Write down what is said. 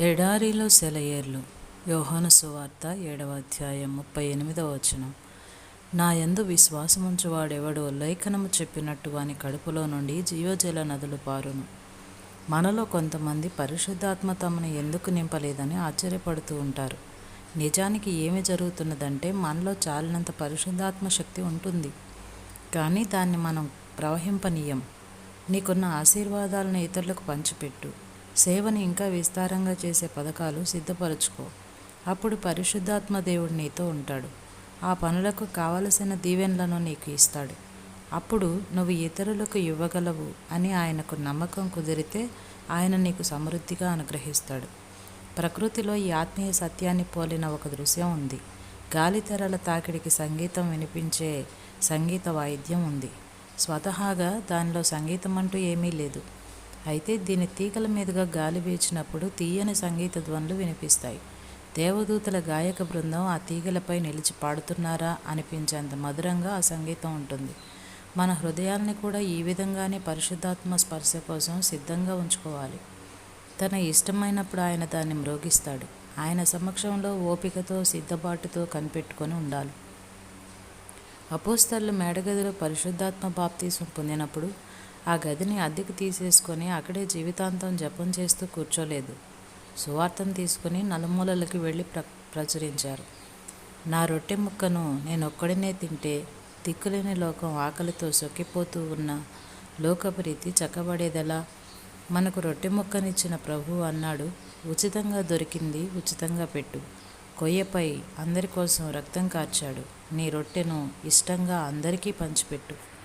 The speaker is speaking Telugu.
ఎడారిలో సెలయేర్లు. యోహాను సువార్త ఏడవ అధ్యాయం ముప్పై ఎనిమిదవ వచనం. నా యందు విశ్వాసముంచువాడెవడో లేఖనము చెప్పినట్టు వాని కడుపులో నుండి జీవజల నదులు పారును. మనలో కొంతమంది పరిశుద్ధాత్మ తమను ఎందుకు నింపలేదని ఆశ్చర్యపడుతూ ఉంటారు. నిజానికి ఏమి జరుగుతున్నదంటే మనలో చాలినంత పరిశుద్ధాత్మ శక్తి ఉంటుంది. కానీ దాన్ని మనం ప్రవహింపనీయం. నీకున్న ఆశీర్వాదాలను ఇతరులకు పంచిపెట్టు. సేవని ఇంకా విస్తారంగా చేసే పథకాలు సిద్ధపరచుకో. అప్పుడు పరిశుద్ధాత్మ దేవుడు నీతో ఉంటాడు. ఆ పనులకు కావలసిన దీవెనలను నీకు ఇస్తాడు. అప్పుడు నువ్వు ఇతరులకు ఇవ్వగలవు అని ఆయనకు నమ్మకం కుదిరితే ఆయన నీకు సమృద్ధిగా అనుగ్రహిస్తాడు. ప్రకృతిలో ఈ ఆత్మీయ సత్యాన్ని పోలిన ఒక దృశ్యం ఉంది. గాలితెరల తాకిడికి సంగీతం వినిపించే సంగీత వాయిద్యం ఉంది. స్వతహాగా దానిలో సంగీతం అంటూ ఏమీ లేదు. అయితే దీని తీగల మీదుగా గాలి వీచినప్పుడు తీయని సంగీత ధ్వనులు వినిపిస్తాయి. దేవదూతల గాయక బృందం ఆ తీగలపై నిలిచి పాడుతున్నారా అనిపించేంత మధురంగా ఆ సంగీతం ఉంటుంది. మన హృదయాల్ని కూడా ఈ విధంగానే పరిశుద్ధాత్మ స్పర్శ కోసం సిద్ధంగా ఉంచుకోవాలి. తన ఇష్టమైనప్పుడు ఆయన దాన్ని మ్రోగిస్తాడు. ఆయన సమక్షంలో ఓపికతో సిద్ధబాటుతో కనిపెట్టుకొని ఉండాలి. అపోస్తర్లు మేడగదిలో పరిశుద్ధాత్మ బాప్తీసం పొందినప్పుడు ఆ గదిని అద్దెకు తీసేసుకొని అక్కడే జీవితాంతం జపం చేస్తూ కూర్చోలేదు. సువార్థం తీసుకుని నలుమూలలకి వెళ్ళి ప్ర ప్రచురించారు. నా రొట్టె ముక్కను నేను ఒక్కడినే తింటే దిక్కులేని లోకం ఆకలితో సొక్కిపోతూ ఉన్న లోకప్రీతి చక్కబడేదెలా? మనకు రొట్టె ముక్కనిచ్చిన ప్రభు అన్నాడు. ఉచితంగా దొరికింది ఉచితంగా పెట్టు. కొయ్యపై అందరి కోసం రక్తం కార్చాడు. నీ రొట్టెను ఇష్టంగా అందరికీ పంచిపెట్టు.